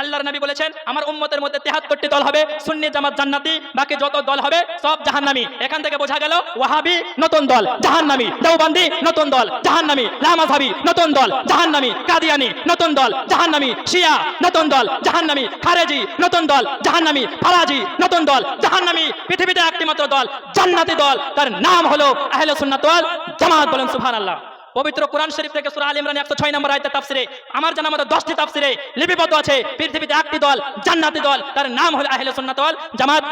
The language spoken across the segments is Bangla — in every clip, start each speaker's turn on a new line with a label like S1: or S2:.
S1: আল্লাহর নবী বলেছেন, আমার উম্মতের মধ্যে তেহাত্তরটি দল হবে, সুন্নি, জামাত, জান্নাতি, বাকি যত দল হবে, সব জাহান্নামী। এখান থেকে বোঝা গেল, ওয়াহাবি নতুন দল, জাহান্নামী। দেওবান্দি নতুন দল, জাহান্নামী। লামাজাবি নতুন দল, জাহান্নামী। কাদিয়ানি নতুন দল, জাহান্নামী। শিয়া নতুন দল, জাহান্নামী। খারেজি নতুন দল, জাহান্নামী। ফারাজি নতুন দল, জাহান্নামী। পৃথিবীতে একটি মাত্র দল, জান্নাতি দল। তার নাম হলো আহলে সুন্নাত জামাত বলেন সুবহানাল্লাহ। পবিত্র কোরআন শরীফ থেকে সূরা আল ইমরান 106 নম্বর আয়াতে তাফসিরে আমার জানা মতো 10টি তাফসিরে লিপিবদ্ধ আছে পৃথিবীতে একটি দল জান্নাতি দল তার নাম হলো আহলে সুন্নাত ওয়াল জামাত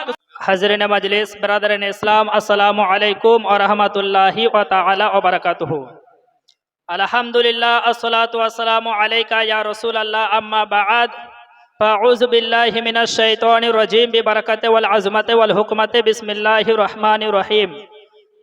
S2: হাজরিন মজলিস বরাদরিন ইসলাম আসসালামু আলাইকুম ওয়া রাহমাতুল্লাহি ওয়া তাআলা ওয়া বারাকাতুহু আলহামদুলিল্লাহ আসসালাতু ওয়াসসালামু আলাইকা ইয়া রাসূলুল্লাহ আম্মা বা'দ فأعوذ بالله من الشيطان الرجيم ببركة والعظمة والحكمة بسم الله الرحمن الرحيم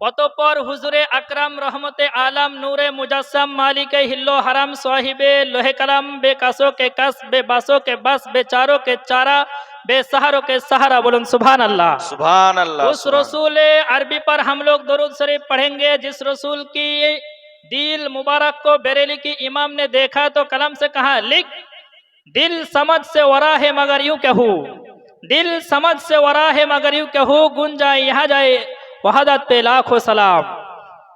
S2: অতঃপর হুজুরে আকরাম রহমতে আলাম নূরে মুজাসসাম মালিকে হিল্লো হারাম সাহিবে লোহে কালাম বে কাসো কে কাস বে বাসো কে বাস বে চারো কে চারা बे सहारों के सहारा बोलन सुभान अल्लाह
S3: सुभान अल्लाह
S2: उस रसूल अरबी पर हम लोग दरूद शरीफ पढ़ेंगे जिस रसूल की दिल मुबारक को बरेली की इमाम ने देखा तो कलम से कहा लिख दिल समझ से वरा है मगर यूं कहूँ दिल समझ से वरा है मगर यूं कहूँ गुन जाए यहाँ जाए वहादत पे लाखों सलाम।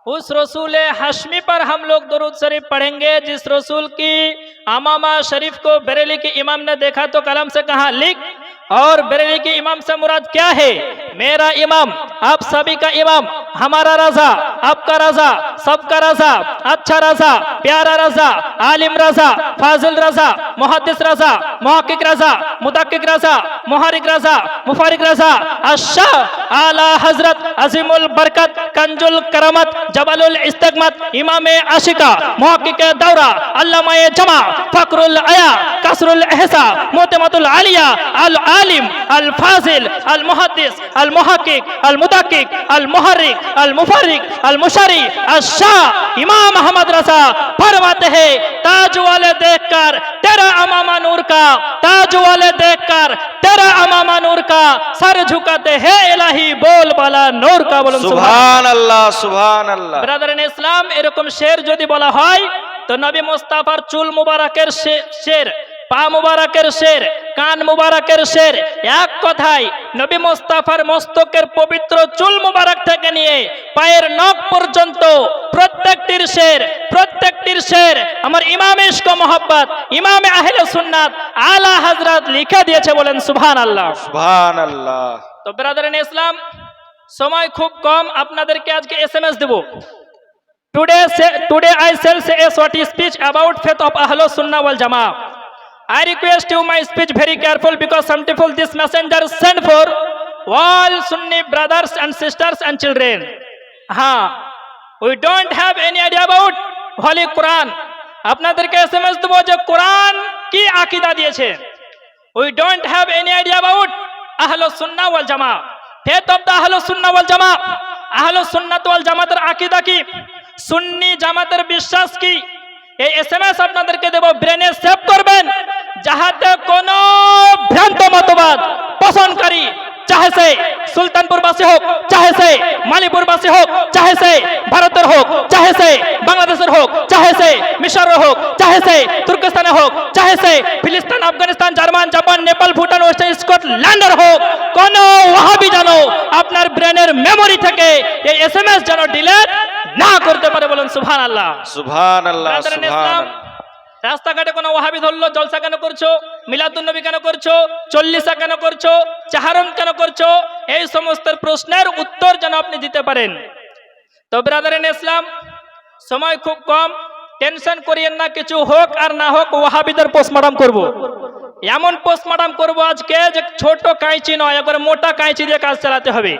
S2: उस रसूल हशमी पर हम लोग दरूद शरीफ पढ़ेंगे, जिस रसूल की अमामा शरीफ को बरेली के इमाम ने देखा तो कलम से कहा, लिख। और बरेली के इमाम से मुराद क्या है? मेरा इमाम, आप सभी का इमाम, हमारा रजा, आपका रजा, सबका रजा अच्छा रजा, प्यारा रजा, आलिम रजा, फाजिल रजा, मुहद्दिस रजा, मुहक्किक रजा, मुदक्किक रजा, मुहारिक रजा, मुफारिक रजा अशाह आला हजरत अजीमुल बरकत कंजुल करमत जबलुल इस्तगमत इमाम आशिका मुहक्किक दौरा अल्लामा जमा फकरुल अया कसरुल एहसा मोतमतुल आलिया अल आलिम अल फाजिल अल मुहद्दिस अल मुहक्किक अल मुदक्किक अल मुहर्रिक अल मुफर्रिक अल मुशरी अशाह इमाम अहमद रजा फरमाते हैं ताज वाले देखकर तेरा अमामा नूर का ताज वाले देखकर तेरा अमामा नूर का सर झुकाते हैं इलाही बोल वाला नूर का बोलो सुभान
S3: सुभान अल्लाह सुभान अल्लाह
S2: ব্রাদার ইসলাম এরকম শের যদি বলা হয় তো নবী মোস্তাফার চুল মুবারকের শে- শের পা মুবারকের শের কান মুবারকের শের এক কথায় নবী মোস্তাফার মস্তকের পবিত্র চুল মুবারক থেকে নিয়ে পায়ের নখ পর্যন্ত প্রত্যেকটির শের প্রত্যেকটির শের আমার ইমাম ইশক মোহাব্বত ইমামে আহলে সুন্নাত আলা হাজরাত লিখে দিয়েছে বলেন সুবহান আল্লাহ
S3: সুবহান আল্লাহ
S2: তো ব্রাদারেন ইসলাম সময় খুব কম আপনাদেরকে আজকে এস এম এস দেবো today today I sells a short speech about faith of আহলো সুন্না ওয়াল জামা I request you my speech very careful because some people this messenger sent for all Sunni brothers and sisters and children. Ha. We don't have any idea about Holy Quran. আপনাদেরকে এস এম এস দেবো যে কোরআন কি আকীদা দিয়েছে? We don't have any idea about আহলো সুন্নাহ ওয়াল জামা ফেথ অফ দ্য আহলো সুন্নাহ ওয়াল জামা আহলো সুন্নাত ওয়াল জামাতের আকীদা কি? সুন্নি জামাতের বিশ্বাস কি? এই এস এম এস আপনাদেরকে দেব ব্রেনে সেভ করবেন, যাহাতে কোনো ভ্রান্ত মতবাদ পোষণকারী চাহে সে সুলতানপুরবাসী হোক চাহে সে মালিপুরবাসী হোক চাহে সে ভারতের হোক চাহে সে বাংলাদেশের হোক চাহে সে মিশরের হোক চাহে সে তুর্কিস্তানের হোক চাহে সে ফিলিস্তিন Afghanistan German Japan Nepal Bhutan west স্কটল্যান্ডের হোক কোন ওয়াহাবি জানো আপনার ব্রেনের মেমোরি থেকে এই এসএমএস যেন ডিলেট না করতে পারে বলেন
S3: সুবহানাল্লাহ
S2: সুবহানাল্লাহ
S3: সুবহানাল্লাহ
S2: রাস্তাঘাটে কোনো ওয়াহাবি ধরলো জলসা কেন করছ? মিলাদুন নবী কেন করছ? চল্লিশা কেন করছ? চাহারম কেন করছ? এই সমস্ত প্রশ্নের উত্তর যেন আপনি দিতে পারেন। তো ব্রাদারেন ইসলাম সময় খুব কম টেনশন করিয়েন না কিছু হোক আর না হোক ওয়াহাবিদের পোস্টমর্টম করব। এমন পোস্টমর্টম করব আজকে যে ছোট কাঁচি নয় একবার মোটা কাঁচি দিয়ে কাজ চালাতে হবে।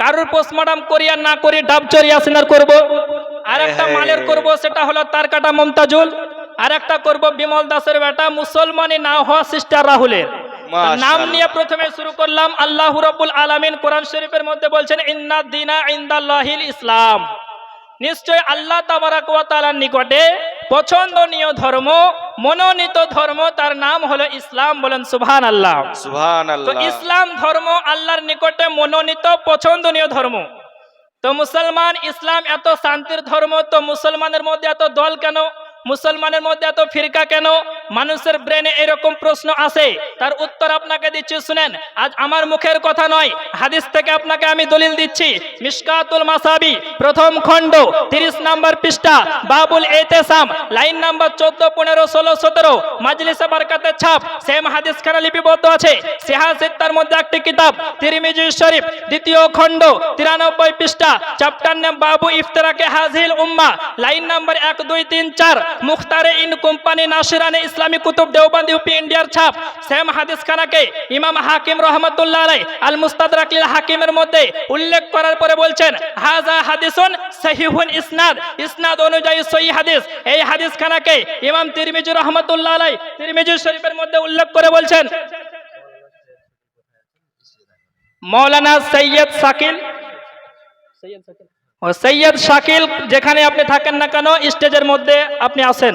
S2: কারোর পোস্টমর্টম করি আর না করি ডাবচরি আসিনার করব। আর একটা মালের করব সেটা হলো তার কাটা মমতাজুল। আর একটা করব বিমল দাসের বেটা মুসলমানই না হওয়া সিস্টার রাহুলের। নাম নিয়ে প্রথমে শুরু করলাম আল্লাহ রাব্বুল আলামিন কোরআন শরীফের মধ্যে বলছেন ইন্না দিনা ইনদাল্লাহিল ইসলাম। নিশ্চয় আল্লাহ তাবারাক ওয়া তাআলার নিকটে পছন্দনীয় ধর্ম মনোনীত ধর্ম তার নাম হলো ইসলাম বলেন
S3: সুবহান
S2: তো
S3: আল্লাহ
S2: ইসলাম ধর্ম আল্লাহর নিকটে মনোনীত পছন্দনীয় ধর্ম। তো মুসলমান ইসলাম এত শান্তির ধর্ম তো মুসলমানের মধ্যে এত দল কেন মুসলমানের মধ্যে এত ফিরকা কেন? মানুষের ব্রেনে এরকম প্রশ্ন আসে তার উত্তর আপনাকে দিচ্ছি, শুনেন। আজ আমার মুখের কথা নয়, হাদিস থেকে আপনাকে আমি দলিল দিচ্ছি। মিশকাতুল মাসাবি, প্রথম খণ্ড, তিরিশ নাম্বার পৃষ্ঠা, বাবুল এতেসাম, লাইন নাম্বার চোদ্দ, পনেরো, ষোলো, সতেরো, মাজলিসে বারকাতে ছাপ সেম হাদিস খানা লিপিবদ্ধ আছে। সিহাসিত্তার মধ্যে একটি কিতাব, তিরমিজি শরীফ, দ্বিতীয় খণ্ড, তিরানব্বই পৃষ্ঠা চ্যাপ্টার নাম বাবু ইফতারাকে হাজিল উম্মা, লাইন নাম্বার এক, দুই, তিন, চার, মুখতারে in company নাসিরানে Islami Qutub Deoband UP ইন্ডিয়ার ছাপ সেম হাদিস খানাকে ইমাম হাকিম রহমতুল্লাহ আলাই আল মুস্তাদরাকিল হাকিমের মধ্যে উল্লেখ করার পরে বলছেন হাজা হাদিসুন সহিহুন ইসনাদ। ইসনাদ অনুযায়ী সহি হাদিস। এই হাদিস খানাকে ইমাম তিরমিজি রহমতুল্লাহ আলাই তিরমিজি শরীফের মধ্যে উল্লেখ করে বলছেন, মৌলানা সৈয়দ শাকিল। ও সৈয়দ শাকিল, যেখানে আপনি থাকেন না কেন, স্টেজের মধ্যে আপনি আসেন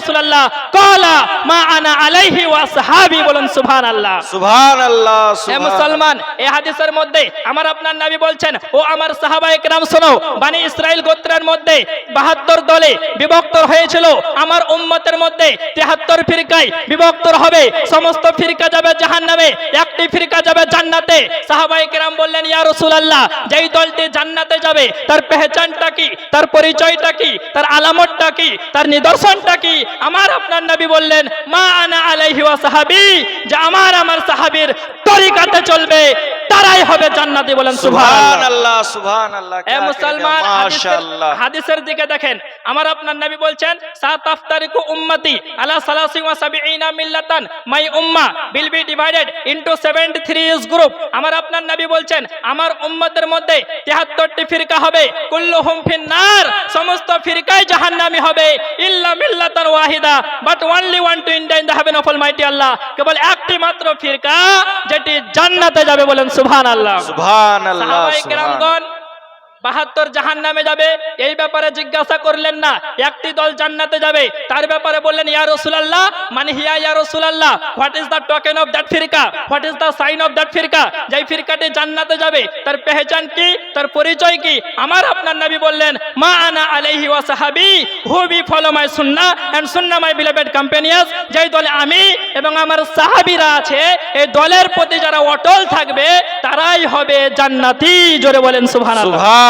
S2: রাসূলুল্লাহ ক্বালা মা আনা আলাইহি ওয়া আসহাবি বলুন সুবহানাল্লাহ।
S3: সুবহান আল্লাহ
S2: হে মুসলমান এই হাদিসের মধ্যে আমার আপনার নবী বলছেন ও আমার সাহাবা একরাম শোনো বানি ইসরাইল গোত্রের মধ্যে বাহাত্তর দলে বিভক্ত হয়েছিল আমার উম্মতের মধ্যে তেহাত্তর ফিরকায় বিভক্ত হবে সমস্ত ফিরকা যাবে জাহান্নামে একটি ফিরকা যাবে জান্নাতে। সাহাবা একরাম বললেন ইয়া রাসূলুল্লাহ যেই দলটি জান্নাতে যাবে তার পেহচানটা কি তার পরিচয়টা কি তার আলামতটা কি তার নিদর্শনটা কি আমার আপনার নবী বললেন মা আনা আলাইহি ওয়া সাহাবি যে আমার আমার সাহাবীর তরিকাতে চলবে তারাই হবে জান্নাতি বলেন
S3: সুবহান
S2: সুবহানাল্লাহ
S3: আল্লাহ সুবহান আল্লাহ
S2: এ মুসলমান হাদিসের-
S3: মাশাআল্লাহ।
S2: হাদিসের দিকে দেখেন আমার আপনার নবী বলছেন সাত আফতারিকু উম্মতি আলা সালাসি ওয়া সাবিঈনা মিল্লাতান my will be divided into 73 group. আমার আপনার নবী বলছেন আমার উম্মতের মধ্যে 73টি ফিরকা হবে। কুল্লুহুম ফিন্নার সমস্ত ফিরকাই জাহান্নামী হবে। ইল্লা মিল্লাতান Waheeda but only one to India in the heaven of almighty Allah কেবল একটি মাত্র ফিরকা যেটি জান্নাতে যাবে বলেন সুভান
S3: সুবহান আল্লাহ সুভান
S2: আল্লাহ বাহাত্তর জাহান নামে যাবে। এই ব্যাপারে জিজ্ঞাসা করলেন না, একটি দল জান্নাতে যাবে। তার ব্যাপারে বললেন, ইয়া রসুলাল্লাহ মানে হিয়া ইয়া রসুলাল্লাহ, what is the token of that ফিরকা? What is the sign of that ফিরকা? যেই ফিরকাটি জান্নাতে যাবে, তার পেহচান কি? তার পরিচয় কি? আমার আপনার নবী বললেন, মা আনা আলাইহি ওয়া সাহাবি, হু B follow my Sunnah and সুন্নাহ মাই বিলেভেড কম্পেনিয়াস, যেই দলে আমি এবং আমার সাহাবীরা আছে, এই দলের প্রতি যারা অটল থাকবে, তারাই হবে জান্নাতি। জোরে বলেন, সুবহানাল্লাহ।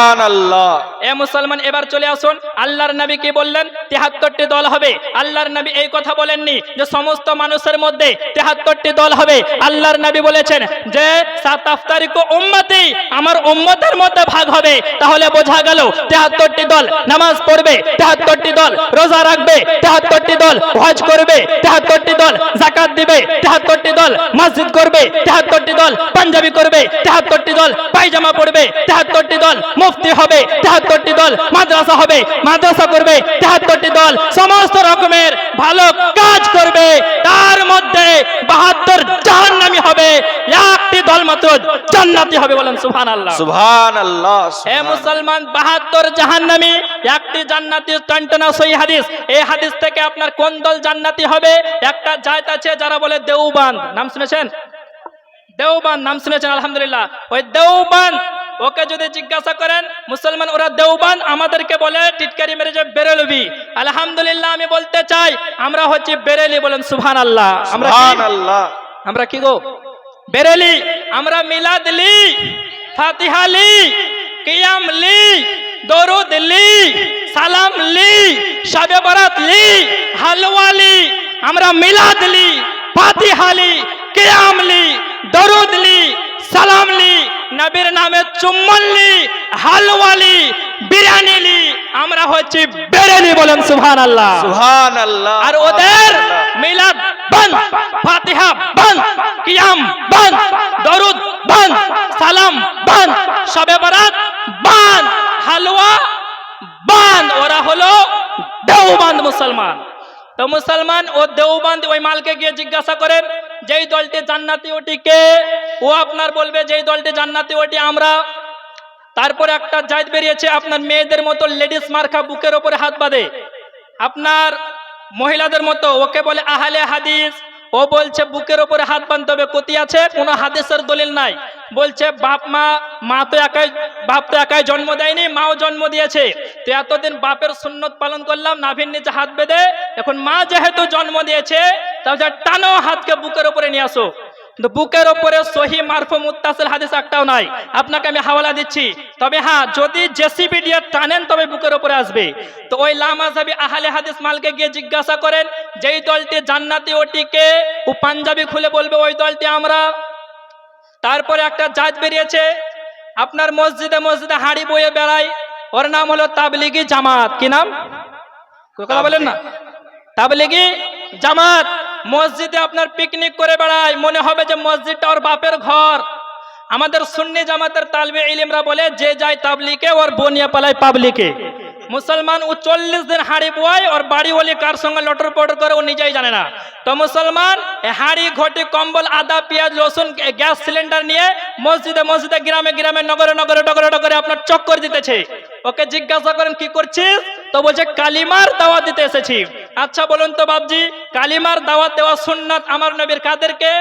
S2: মুসলমান এবার চলে আসুন আল্লাহর নবী কি বললেন তেহাত্তরটি দল হবে আল্লাহর নবী এই কথা বলেননি যে সমস্ত মানুষের মধ্যে তেহাত্তরটি দল হবে আল্লাহর নবী বলেছেন যে সাত আফতারিক উম্মতি আমার উম্মতের মধ্যে ভাগ হবে তাহলে বোঝা গেল তেহাত্তরটি দল নামাজ পড়বে তেহাত্তরটি দল রোজা রাখবে তেহাত্তরটি দল হজ করবে তেহাত্তরটি দল জাকাত দিবে তেহাত্তরটি দল মসজিদ করবে তেহাত্তরটি দল পাঞ্জাবি করবে তেহাত্তরটি দল পায়জামা পড়বে তেহাত্তরটি দল মুফতি হবে তেহাত্তরটি দল মাদ্রাসা হবে মাদ্রাসা করবে তেহাত্তরটি দল সমস্ত রকমের ভালো কাজ করবে তার মধ্যে বাহাত্তর জাহান্নামি হবে একটি দল মাত্র জান্নাতি হবে বলেন সুবহানাল্লাহ।
S3: সুবহান আল্লাহ
S2: হে মুসলমান বাহাত্তর জাহান্নামী একটি জান্নাতি টন্টনা সই হাদিস। এই হাদিস থেকে আপনার কোন দল জান্নাতি হবে? একটা জায়ত আছে যারা বলে দেওবান। নাম শুনেছেন? দেওবান নাম শুনেছেন আলহামদুলিল্লাহ। ওই দেওবান ওকে যদি জিজ্ঞাসা করেন মুসলমান ওরা দেওবান? আমাদেরকে বলে টিটকারি মেরে যে বেরেলবি। আলহামদুলিল্লাহ আমি বলতে চাই আমরা হচ্ছি বেরেলি বলেন সুহান আল্লাহ আমরা আমরা কি গো? বেরেলি। আমরা মিলাদ লি ফাতিহা লি কিয়াম লি দরুদ লি সালাম লি শবে বরাত লি হালওয়া লি। আমরা মিলাদ লি ফাতিহা লি কিয়াম লি দরুদ লি সালাম লি। নবীর নামে চুম্বন লি হালুয়া বিরিয়ানি লি আমরা হচ্ছি বেরেলি বলেন সুবহান আল্লাহ
S3: সুহান আল্লাহ
S2: আর ওদের মিলাদ বন্ধ ফাতিহা বন্ধ কিয়াম বন্ধ দরুদ বন্ধ সালাম বন্ধ শবে বরাত বন্ধ হালুয়া বন্ধ। ওরা হলো দেওবন্দ মুসলমান। তো মুসলমান ও দেওবন্দ ওই মালকে গিয়ে জিজ্ঞাসা করেন যেই দলটি জান্নাতি ওটিকে, ও আপনার বলবে যেই দলটি জান্নাতি ওটি আমরা। তারপরে একটা জায়দ বেরিয়েছে, আপনার মেয়েদের মতো লেডিস মার্কা বুকের ওপরে হাত বাঁধে। আপনার মহিলাদের মতো, ওকে বলে আহলে হাদিস। ও বলছে, বুকের ওপরে হাত বাঁধতে হবে কতি আছে, কোনো হাদিসের দলিল নাই। বলছে, বাপ মা মা তো একাই, বাপ তো একাই জন্ম দেয়নি, মাও জন্ম দিয়েছে। তো এতদিন বাপের সুন্নত পালন করলাম, নাভির নিচে হাত বেঁধে, এখন মা যেহেতু জন্ম দিয়েছে তাহলে টানো হাতকে বুকের ওপরে নিয়ে আসো। বুকের ওপরে সহি মারফু মুত্তাসিল হাদিস একটাও নাই। আপনাকে আমি হাওয়ালা দিচ্ছি। তবে হ্যাঁ যদি জেসিবি দিয়ে টানেন, তবে বুকের ওপরে আসবে। তো ওই লামাজাবি আহলে হাদিস মালকে গিয়ে জিজ্ঞাসা করেন, যেই দলটি জান্নাতি ওটিকে ও পাঞ্জাবি খুলে বলবে, ওই দলটি আমরা? তারপরে একটা জাজ বেরিয়েছে, আপনার মসজিদে মসজিদে হাড়ি বয়ে বেড়ায়। ওর নাম হলো তাবলিগি জামাত। কি নাম? কথা বলেন না? তাবলিগি জামাত। মসজিদে আপনার পিকনিক করে বেড়ায়, মনে হবে যে মসজিদটা ওর বাপের ঘর। আমাদের সুন্নি জামাতের তালবে ইলিমরা বলে, যে যায় তাবলিকে, ওর বনিয়া পালায় পাবলিকে। মুসলমান, ও চল্লিশ দিন হাড়ি বুয়ায়, ওর বাড়ি ওলি কার সঙ্গে লটর পটর করে, ও নিজেই জানে না। তো মুসলমান হাড়ি, ঘটি, কম্বল, আদা, পেঁয়াজ, রসুন গ্যাস সিলিন্ডার নিয়ে মসজিদে মসজিদে, গ্রামে গ্রামে, নগরে নগরে নগরে নগরে আপনার চক্কর দিতেছে। ওকে জিজ্ঞাসা করেন, কি করছিস? তো বলছে, কালিমার দাওয়াত দিতে এসেছি। আচ্ছা বলুন তো বাবজি কালিমার দাওয়াত দেওয়া সুন্নাত আমার নবীর কাদেরকে?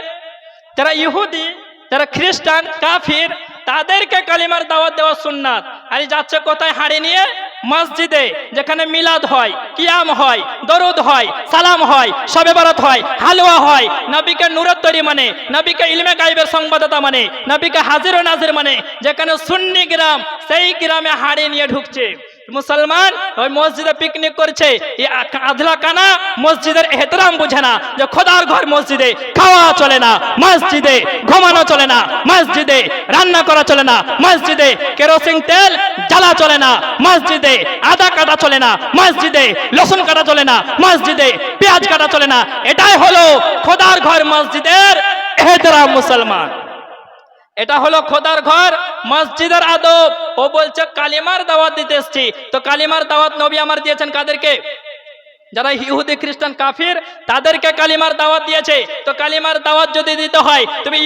S2: যারা ইহুদি, যারা খ্রিস্টান, কাফির, তাদেরকে কালিমার দাওয়াত দেওয়া সুন্নাত। আর যাচ্ছে কোথায়? হাড়ি নিয়ে মসজিদে, যেখানে মিলাদ হয়, কিয়াম হয়, দরুদ হয়, সালাম হয়, সবে বরাত হয়, হালুয়া হয়, নবীকে নুরত মানে নবীকে ইলমে গাইবের সংবাদতা মানে নবীকে হাজির ও নাজির মানে যেখানে সুন্নি গ্রাম, সেই গ্রামে হাড়ি নিয়ে ঢুকছে। মুসলমান ওই মসজিদে পিকনিক করছে। আধলা কানা মসজিদের এহতরাম বুঝে না যে খোদার ঘর মসজিদে, খাওয়া চলে না, মসজিদে, ঘুমানো চলে না, মসজিদে, রান্না করা চলে না, মসজিদে, কেরোসিন তেল জ্বালা চলে না, মসজিদে, আদা কাটা চলে না, মসজিদে লসুন কাটা চলে না, মসজিদে, পেঁয়াজ কাটা চলে না। এটাই হলো খোদার ঘর মসজিদের এহতরাম মুসলমান। এটা হলো খোদার ঘর, মসজিদের আদব। ও বলছে, কালিমার দাওয়াত দিতে এসছি। তো কালিমার দাওয়াত নবী আমার দিয়েছেন কাদেরকে? যারা ইহুদি খ্রিস্টান কাফির, তাদেরকে কালিমার দাওয়াত দিয়েছে। তো কালিমার দাওয়াত যদি দিতে হয়, তুমি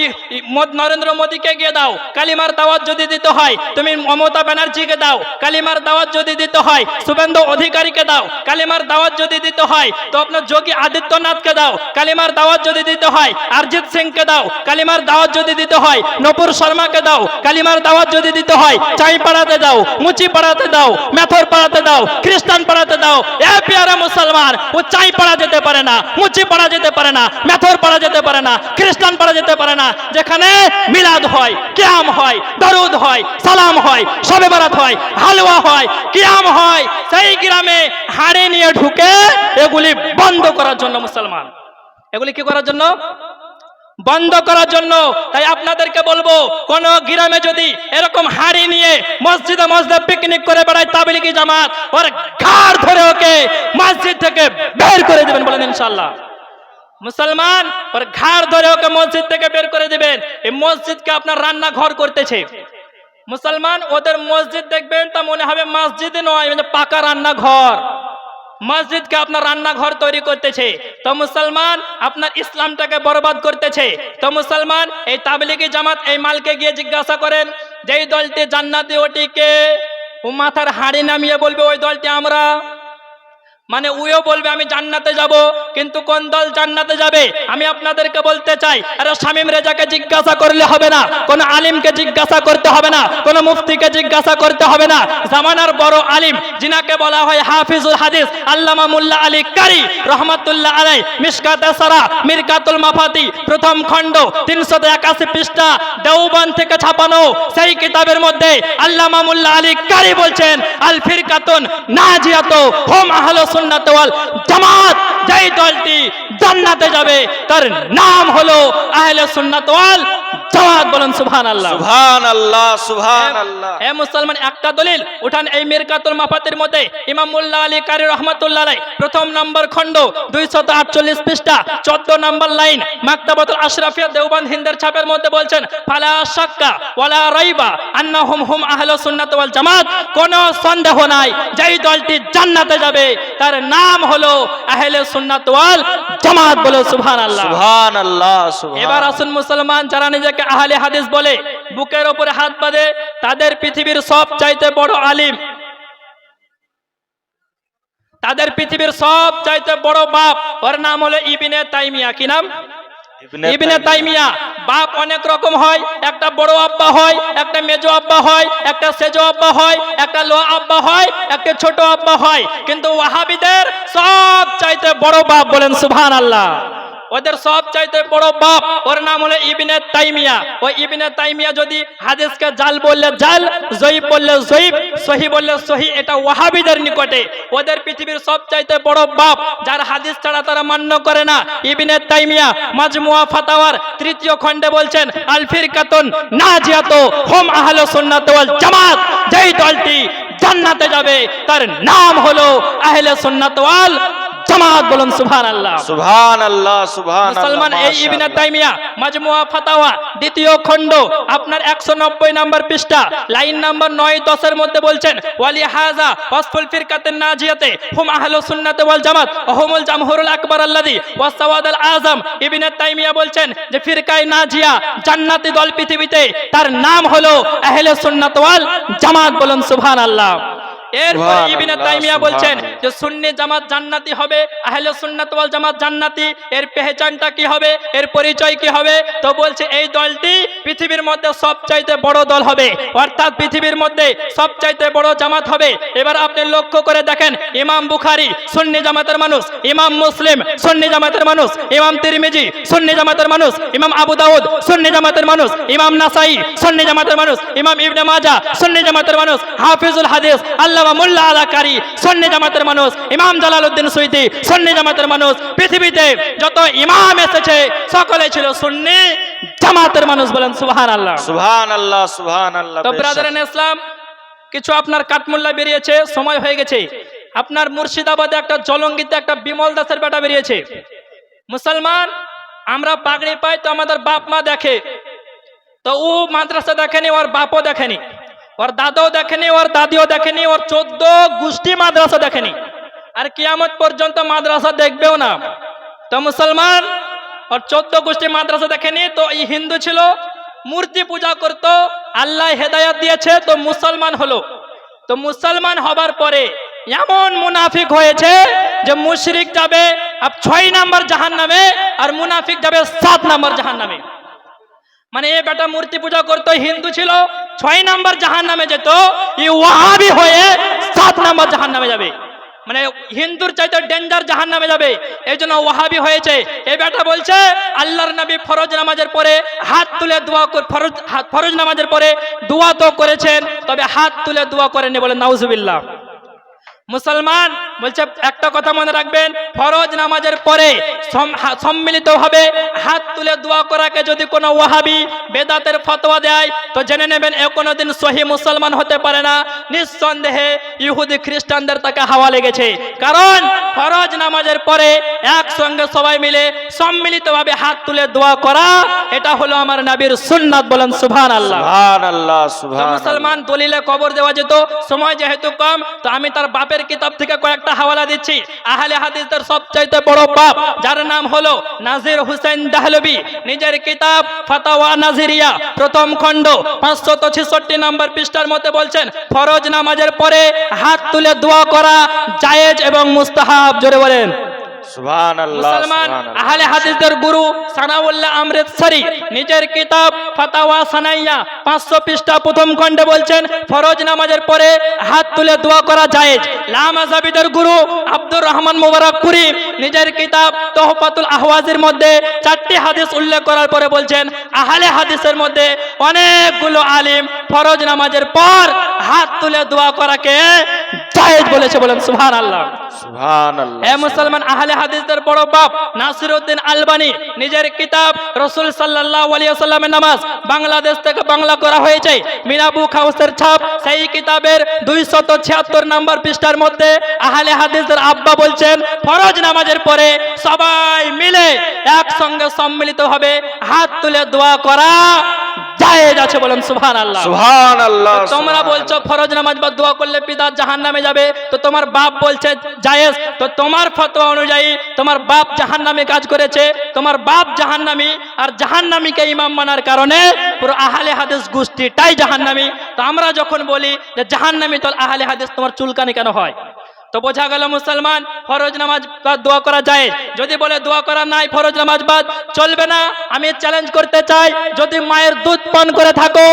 S2: নরেন্দ্র মোদীকে গিয়ে দাও। কালিমার দাওয়াত যদি দিতে হয়, তুমি মমতা ব্যানার্জিকে দাও। কালিমার দাওয়াত যদি দিতে হয়, শুভেন্দু অধিকারীকে দাও। কালিমার দাওয়াত যদি দিতে হয়, তো আপনার যোগী আদিত্যনাথকে দাও। কালিমার দাওয়াত যদি দিতে হয়, অরিজিৎ সিংকে দাও। কালিমার দাওয়াত যদি দিতে হয়, নপুর শর্মাকে দাও। কালিমার দাওয়াত যদি দিতে হয় চাই পাড়াতে দাও মুচি পাড়াতে দাও মেথর পাড়াতে দাও খ্রিস্টান পাড়াতে দাও। এ পেয়ারা মুসলমান। ও চাই পাড়া যেতে পারে না, মুচি পাড়া যেতে পারে না, মেথর পাড়া যেতে পারে না, খ্রিস্টান পাড়া যেতে পারে না, যেখানে মিলাদ হয়, কিয়াম হয়, দরুদ হয়, সালাম হয়, সবে বারাত হয়, হালুয়া হয়, কিয়াম হয়, সেই গ্রামে হাড়ে নিয়ে ঢুকে এগুলি বন্ধ করার জন্য মুসলমান। এগুলি কি করার জন্য? বন্ধ করার জন্য। তাই আপনাদেরকে বলব, কোন গ্রামে যদি এরকম হাড়ি নিয়ে মসজিদে মসজিদে পিকনিক করে বেড়ায় তাবলিগি জামাত, ওর ঘাড় ধরে ওকে মসজিদ থেকে বের করে দেবেন বলেন ইনশাল্লাহ মুসলমান, ওর ঘাড় ধরে ওকে মসজিদ থেকে বের করে দিবেন। এই মসজিদকে আপনার রান্না ঘর করতেছে। মুসলমান, ওদের মসজিদ দেখবেন তা মনে হবে মসজিদে নয় মানে পাকা রান্না ঘর মসজিদকে আপনার রান্নাঘর তৈরি করতেছে। তো মুসলমান আপনার ইসলামটাকে বরবাদ করতেছে। তো মুসলমান এই তাবলিগি জামাত এই মালকে গিয়ে জিজ্ঞাসা করেন, যেই দলটি জান্নাতি, ওটিকে মাথার হাড়ি নামিয়ে বলবে, ওই দলটি আমরা? মানে উইও বলবে, আমি জান্নাতে যাব। কিন্তু কোন দল জান্নাতে যাবে? আমি আপনাদেরকে বলতে চাই, আরে শামিম রেজাকে জিজ্ঞাসা করলে হবে না। কোন আলিমকে জিজ্ঞাসা করতে হবে না। কোন মুফতিকে জিজ্ঞাসা করতে হবে না। জামানার বড় আলিম জিনাকে বলা হয় হাফিজুল হাদিস, আল্লামা মুল্লা আলী কারি, রহমাতুল্লাহ আলাই মিসকাতে সারা মিরকাতুল মাফাতি, প্রথম খণ্ড তিনশো একাশি পৃষ্ঠা দেওবান থেকে ছাপানো, সেই কিতাবের মধ্যে আল্লামা মুল্লা আলী কারি বলছেন, আল ফিরকাতুন নাজিয়াত, হোম আহলে সুন্নাত ওয়াল জামাত যেই দলটি জান্নাতে যাবে। তার নাম হলো আহলে সুন্নাত ওয়াল জামাত বলেন সুবহানাল্লাহ।
S3: সুবহান আল্লাহ সুবহান আল্লাহ
S2: হে মুসলমান একটা দলিল উঠান এই মিরকাতুল মাফাতের মধ্যে ইমাম মুল্লা আলী কারি রহমতুল্লাহ আলাই প্রথম নম্বর খণ্ড দুইশত আটচল্লিশ পৃষ্ঠা চোদ্দ নম্বর লাইন মাকতাবাতুল আশরাফিয়া দেওবান হিন্দের ছাপের মধ্যে বলছেন ফালা শাক্কা ওয়ালা রাইবা আন্নাহুম হুম আহলে সুন্নাত ওয়াল জামাত। কোনো সন্দেহ নাই যেই দলটি জান্নাতে যাবে তার নাম হলো আহলে সুন্নাত ওয়াল জামাত বলে
S3: সুবহান আল্লাহ
S2: এবার আসুন মুসলমান যারা নিজেকে আহলে হাদিস বলে বুকের ওপরে হাত বাঁধে তাদের পৃথিবীর সব চাইতে বড় আলিম। তাদের পৃথিবীর সব চাইতে বড় বাপ ওর নাম হলো ইবিনে তাইমিয়া। কি নাম? ইবনে তাইমিয়া। বাপ অনেক রকম হয় একটা বড় আব্বা হয় একটা মেজো আব্বা হয় একটা সেজো আব্বা হয় একটা লো আব্বা হয় একটা ছোট আব্বা হয়। কিন্তু ওয়াহাবিদের সব চাইতে বড় বাপ বলেন সুভান আল্লাহ ওদের সব চাইতে বড় বাপ, ওর নাম হলো ইবনে তাইমিয়া। ওই ইবনে তাইমিয়া যদি হাদিসকে জাল বললে জাল জয়ীব বললে জয়ীব সহি বললে সহি, এটা ওয়াহাবিদের নিকটে। ওদের পৃথিবীর সব চাইতে বড় বাপ, যার হাদিস ছাড়া তারা মান্য করে না, ইবনে তাইমিয়া। মাজমুয়া ফাতাওয়ার তৃতীয় খণ্ডে বলছেন আল ফিরকাতুন নাজিয়াত, হুম আহলে সুন্নাত জামাত, যেই দলটি জান্নাতে যাবে, তার নাম হলো আহলে সুন্নাত ওয়াল জামাত বলুন
S3: সুবহান আল্লাহ সুবহান
S2: মুসলমান এই ইবনে তাইমিয়া মাজমুয়া ফাতাওয়া দ্বিতীয় খণ্ড আপনার 190 নম্বর পৃষ্ঠা লাইন নাম্বার 9 10 এর মধ্যে বলছেন ওয়ালি হাযা ওয়াসফুল ফিরকাতিন নাজিয়াতে হুম আহলুস সুন্নাত ওয়াল জামাত হুমুল জামহুরুল আকবার আল্লাযী ওয়াসাওয়াদ আল আযম। ইবনে তাইমিয়া বলছেন যে ফিরকায়ে নাজিয়া জান্নাতি দল পৃথিবীতে তার নাম হলো আহলে সুন্নাত ওয়াল জামাত বলুন সুবহানাল্লাহ। এরপর তাইমিয়া বলছেন যে সুন্নি জামাত জান্নাতি হবে আহলে সুন্নাত ওয়াল জামাত জান্নাতি এর পেহচানটা কি হবে এর পরিচয় কি হবে? তো বলছে এই দলটি পৃথিবীর মধ্যে সবচাইতে বড় দল হবে অর্থাৎ পৃথিবীর মধ্যে সবচাইতে বড় জামাত হবে। এবার আপনি লক্ষ্য করে দেখেন ইমাম বুখারী সুন্নি জামাতের মানুষ ইমাম মুসলিম সুন্নি জামাতের মানুষ ইমাম তিরমিজি সুন্নি জামাতের মানুষ ইমাম আবু দাউদ সুন্নি জামাতের মানুষ ইমাম নাসাই সুন্নি জামাতের মানুষ ইমাম ইবনে মাজা সুন্নি জামাতের মানুষ হাফিজুল হাদিস আল্লামা মোল্লা আলা কারি সুন্নি জামাতের মানুষ ইমাম জালালউদ্দিন সুইতি সন্নি জামাতের মানুষ পৃথিবীতে যত ইমাম এসেছে সকলে ছিল সুন্নি জামাতের মানুষ বলেন সুবহানাল্লাহ।
S3: সুবহান আল্লাহ সুবহান আল্লাহ
S2: তো ব্রাদারান ইসলাম কিছু আপনার কাঠমুল্লা বেরিয়েছে সময় হয়ে গেছে। আপনার মুর্শিদাবাদে একটা জলঙ্গিতে একটা বিমল দাসের বেটা বেরিয়েছে। মুসলমান আমরা পাগড়ি পাই তো আমাদের বাপ মা দেখে। তো ও মাদ্রাসা দেখেনি ওর বাপও দেখেনি। ওর দাদাও দেখেনি, ওর দাদিও দেখেনি, ওর চোদ্দ গোষ্ঠী মাদ্রাসা দেখেনি। আর কিয়ামত পর্যন্ত মাদ্রাসা দেখবেও না। তো মুসলমান, ওর চোদ্দ গোষ্ঠী মাদ্রাসা দেখেনি, তো এই হিন্দু ছিল, মূর্তি পূজা করতো, আল্লাহ হেদায়াত দিয়েছে, তো মুসলমান হলো। তো মুসলমান হবার পরে এমন মুনাফিক হয়েছে যে মুশরিক যাবে আপ ছয় নাম্বার জাহান নামে আর মুনাফিক যাবে সাত নাম্বার জাহান নামে মানে এ বেটা মূর্তি পূজা করতো, হিন্দু ছিল, ছয় নাম্বার জাহান নামে যেত ই ওয়াহাবি হয়ে সাত নাম্বার জাহান নামে যাবে। মানে হিন্দুর চাইতে ডেঞ্জার জাহান নামে যাবে, এই জন্য ওয়াহাবি হয়েছে। এ বেটা বলছে, আল্লাহর নবী ফরজ নামাজের পরে হাত তুলে দোয়া ফরজ ফরজ নামাজের পরে দোয়া তো করেছেন, তবে হাত তুলে দোয়া করেননি বলে নাউজুবিল্লাহ। মুসলমান বলছে একটা কথা মনে রাখবেন ফরজ নামাজের পরে সম্মিলিত ভাবে হাত তুলে দোয়া করাকে যদি কোনো ওয়াহাবি বেদাতের ফতোয়া দেয় তো জেনে নেবেন এ কোনোদিন সহি মুসলমান হতে পারে না। নিঃসন্দেহে ইহুদি খ্রিস্টানদের তাকে হাওয়া লেগেছে। কারণ ফরজ নামাজের পরে একসঙ্গে সবাই মিলে সম্মিলিতভাবে হাত তুলে দোয়া করা এটা হলো আমার নাবির সুন্নাত বলেন সুভান আল্লাহ মুসলমান দলিলে কবর দেওয়া যেত সময় যেহেতু কম তো আমি তার বাপের কিতাব থেকে কয়েকটা হাওয়ালা দিচ্ছি। আহলে হাদিসদের সবচাইতে বড় বাপ, যার নাম হলো নাজির হুসেন দাহলবি। নিজের কিতাব ফাতাওয়া নাজিরিয়া, প্রথম খণ্ড, পাঁচশত ছেষট্টি নম্বর পৃষ্ঠার মতে বলছেন, ফরজ নামাজের পরে হাত তুলে দোয়া করা জায়েজ এবং মুস্তাহাব, জোরে বলেন। মুসলমান। আহলে হাদিসদের গুরু সানাউল্লাহ আমৃতসরি নিজের কিতাব ফাতাওয়া সানাইয়া পাঁচশো পৃষ্ঠা প্রথম খণ্ডে বলছেন ফরজ নামাজের পরে হাত তুলে দোয়া করা জায়েজ লামাজাবিদের গুরু আব্দুর রহমান মুবারকপুরি নিজের কিতাব তোহফাতুল আহওয়াজের মধ্যে চারটি হাদিস উল্লেখ করার পরে বলছেন আহলে হাদিসের মধ্যে অনেকগুলো আলিম ফরজ নামাজের পর হাত তুলে দোয়া করাকে জায়েজ বলেছে বলেন সুবহানাল্লাহ মুসলমান আহলে ছাপ, সেই কিতাবের 276 নম্বর পৃষ্ঠার মধ্যে আব্বা বলছেন, ফরজ নামাজের পরে সবাই মিলে একসঙ্গে সম্মিলিত হবে হাত তুলে দোয়া করা জায়েজ আছে বলেন সুবহানাল্লাহ।
S3: সুবহান আল্লাহ
S2: তোমরা বলছো ফরজ নামাজ বা দোয়া করলে পিতা জাহান নামে যাবে তো তোমার বাপ বলছে জায়েজ তো তোমার ফতোয়া অনুযায়ী তোমার বাপ জাহান নামে কাজ করেছে তোমার বাপ জাহান নামি আর জাহান নামীকে ইমাম মানার কারণে পুরো আহলে হাদিস গোষ্ঠীটাই জাহান নামী তো আমরা যখন বলি যে জাহান নামী তো আহলে হাদিস তোমার চুলকানি কেন হয়? তো বোঝা গেল মুসলমান, ফরজ নামাজ দোয়া করা যায়। যদি বলে দোয়া করা নাই, ফরজ নামাজ বাদ, চলবে না। আমি চ্যালেঞ্জ করতে চাই, যদি মায়ের দুধ পান করে থাকো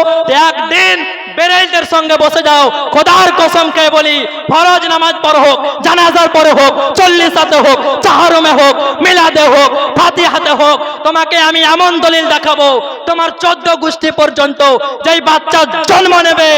S2: একদিন বেরেলদের সঙ্গে বসে যাও। খোদার কসম কে বলি ফরজ নামাজ পর হোক জানাজার পরে হোক চল্লিশাতে হোক চাহরমে হোক মিলাদে হোক ফাতিহাতে হোক তোমাকে আমি এমন দলিল দেখাবো তোমার চোদ্দ গোষ্ঠী পর্যন্ত যেই বাচ্চা জন্ম নেবে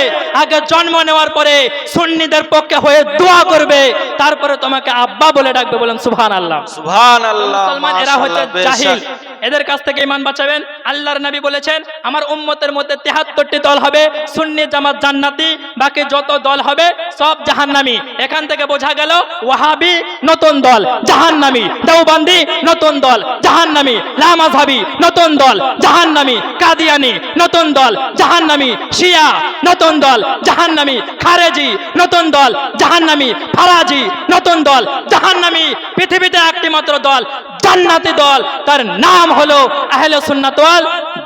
S2: আগে জন্ম নেওয়ার পরে সুন্নিদের পক্ষে হয়ে দোয়া করবে তারপরে তোমাকে আব্বা বলে ডাকবে বলেন সুবহান আল্লাহ
S3: সুবহান আল্লাহ
S2: মুসলমান এরা হচ্ছে জাহিল। এদের কাছ থেকে ইমান বাঁচাবেন। আল্লাহর নবী বলেছেন আমার উম্মতের মধ্যে তেহাত্তরটি দল হবে সুন্নি জামাত জান্নাতি, বাকি যত দল হবে সব জাহান্নামী। এখান থেকে বোঝা গেল ওয়াহাবি নতুন দল, জাহান্নামী। দেওবান্দি নতুন দল, জাহান্নামী। লামাজহাবি নতুন দল, জাহান্নামী। কাদিয়ানি নতুন দল, জাহান্নামী। শিয়া নতুন দল, জাহান্নামী। খারেজি নতুন দল, জাহান্নামী। ফারাজি নতুন দল, জাহান্নামী। পৃথিবীতে একটি মাত্র দল, জান্নাতি দল। তার নাম হলো আহলে সুন্নাত ওয়াল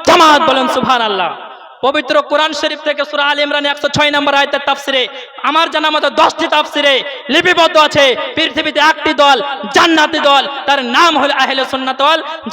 S2: জামাত বলেন সুবহানাল্লাহ। পবিত্র কোরআন শরীফ থেকে সূরা আল ইমরান 106 নম্বর আয়াতের তাফসিরে, আমার জানা মতো 10টি তাফসিরে লিপিবদ্ধ আছে। পৃথিবীতে একটি দল, জান্নাতি দল, তার নাম হলো আহলে সুন্নাত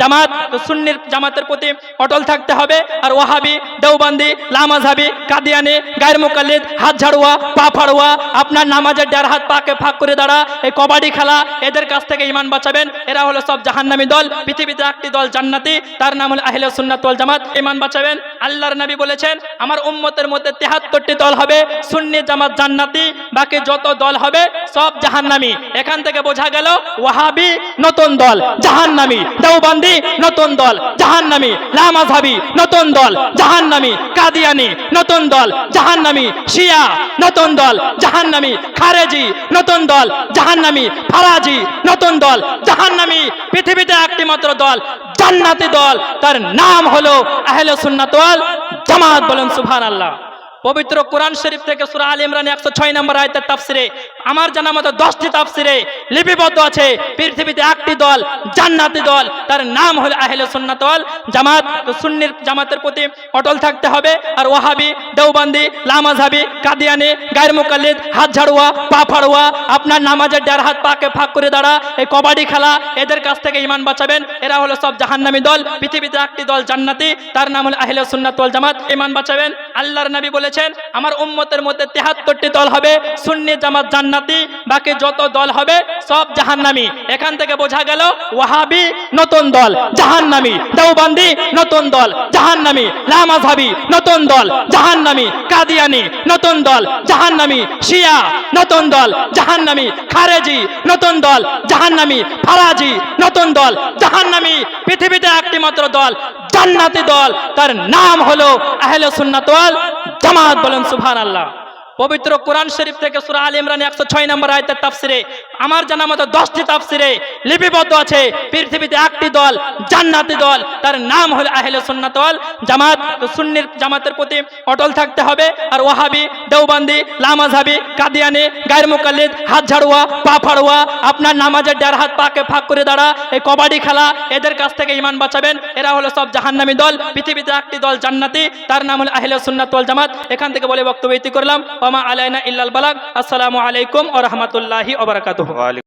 S2: জামাত। সুন্নির জামাতের প্রতি অটল থাকতে হবে। আর ওয়াহাবি, দেওবন্দি লামাজহাবি কাদিয়ানি গায়ের মুকাল্লিদ হাত ঝাড়ুয়া পা ফাড়ুয়া আপনার নামাজের ডার হাত পাকে ফাঁক করে দাঁড়া, এই কবাডি খেলা, এদের কাছ থেকে ইমান বাঁচাবেন। এরা হলো সব জাহান্নামী দল। পৃথিবীতে একটি দল জান্নাতি, তার নাম হলো আহলে সুন্নাত জামাত। ইমান বাঁচাবেন। আল্লাহর নবী বলেছেন, আমার উম্মতের মধ্যে তেহাত্তরটি দল হবে, সুন্নি, জামাত, জান্নাতি, বাকি যত দল হবে সব জাহান্নামী। এখান থেকে বোঝা গেল, ওয়াহাবি নতুন দল, জাহান্নামী। দেওবান্দি নতুন দল, জাহান্নামী। লামাজহাবি নতুন দল, জাহান্নামী। কাদিয়ানি নতুন দল, জাহান্নামী। শিয়া নতুন দল, জাহান্নামী। খারেজি নতুন দল, জাহান্নামী। ফারাজি নতুন দল, জাহান্নামী। পৃথিবীতে একটি মাত্র দল, জান্নাতি দল, তার নাম হলো আহলে সুন্নাত জামাত বলেন সুবহানাল্লাহ। পবিত্র কোরআন শরীফ থেকে সূরা আল ইমরান 106 নম্বর আয়াতের তাফসিরে আমার জানা মতো 10টি তাফসিরে লিপিবদ্ধ আছে। পৃথিবীতে একটি দল, জান্নাতি দল, তার নাম হলো আহলে সুন্নাত ওয়াল জামাত। সুন্নির জামাতের প্রতি অটল থাকতে হবে। আর ওয়াহাবি, দেওবন্দি লামাজহাবি কাদিয়ানি গায়ের মুকাল্লিদ হাত ঝাড়ুয়া পা ফাড়ুয়া আপনার নামাজের ডার হাত পাকে ফাঁক করে দাঁড়া, এই কবাডি খেলা, এদের কাছ থেকে ইমান বাঁচাবেন। এরা হলো সব জাহান্নামী দল। পৃথিবীতে একটি দল জান্নাতি, তার নাম হল আহলে সুন্নাত ওয়াল জামাত। ইমান বাঁচাবেন। আল্লাহর নবী বলেছেন, আমার উম্মতের মধ্যে তেহাত্তরটি দল হবে, সুন্নি, জামাত, জান্নাতি, বাকি যত দল হবে সব জাহান্নামী। এখান থেকে বোঝা গেল, ওয়াহাবি নতুন দল, জাহান্নামী। দেওবান্দি নতুন দল, জাহান্নামী। লামাজহাবি নতুন দল, জাহান্নামী। কাদিয়ানি নতুন দল, জাহান্নামী। শিয়া নতুন দল, জাহান্নামী। খারেজি নতুন দল, জাহান্নামী। ফারাজি নতুন দল, জাহান্নামী। পৃথিবীতে একটি মাত্র দল, জান্নাতি দল, তার নাম হলো আহলে সুন্নাত ওয়াল জামাত বলেন সুবহানাল্লাহ। পবিত্র কোরআন শরীফ থেকে সূরা আল ইমরান 106 নম্বর আয়াতের তাফসিরে, আমার জানা মতো 10টি তাফসিরে লিপিবদ্ধ আছে। পৃথিবীতে একটি দল, জান্নাতি দল, তার নাম হলো আহলে সুন্নাত জামাত। সুন্নির জামাতের প্রতি অটল থাকতে হবে। আর ওয়াহাবি, দেওবন্দি লামাজহাবি কাদিয়ানি গায়ের মুকাল্লিদ হাত ঝাড়ুয়া পা ফাড়ুয়া আপনার নামাজের ডার হাত পাকে ফাঁক করে দাঁড়া, এই কবাডি খেলা, এদের কাছ থেকে ইমান বাঁচাবেন। এরা হলো সব জাহান্নামি দল। পৃথিবীতে একটি দল জান্নাতি, তার নাম হলো আহলে সুন্নাত ওয়াল জামাত। এখান থেকে বলে বক্তব্য করলাম। ওমা আলাইনা ইল্লাল বালাগ। আসসালামু আলাইকুম ও রহমতুল্লাহি ওয়া বারাকাতুহু।
S3: ওয়ালাইকুম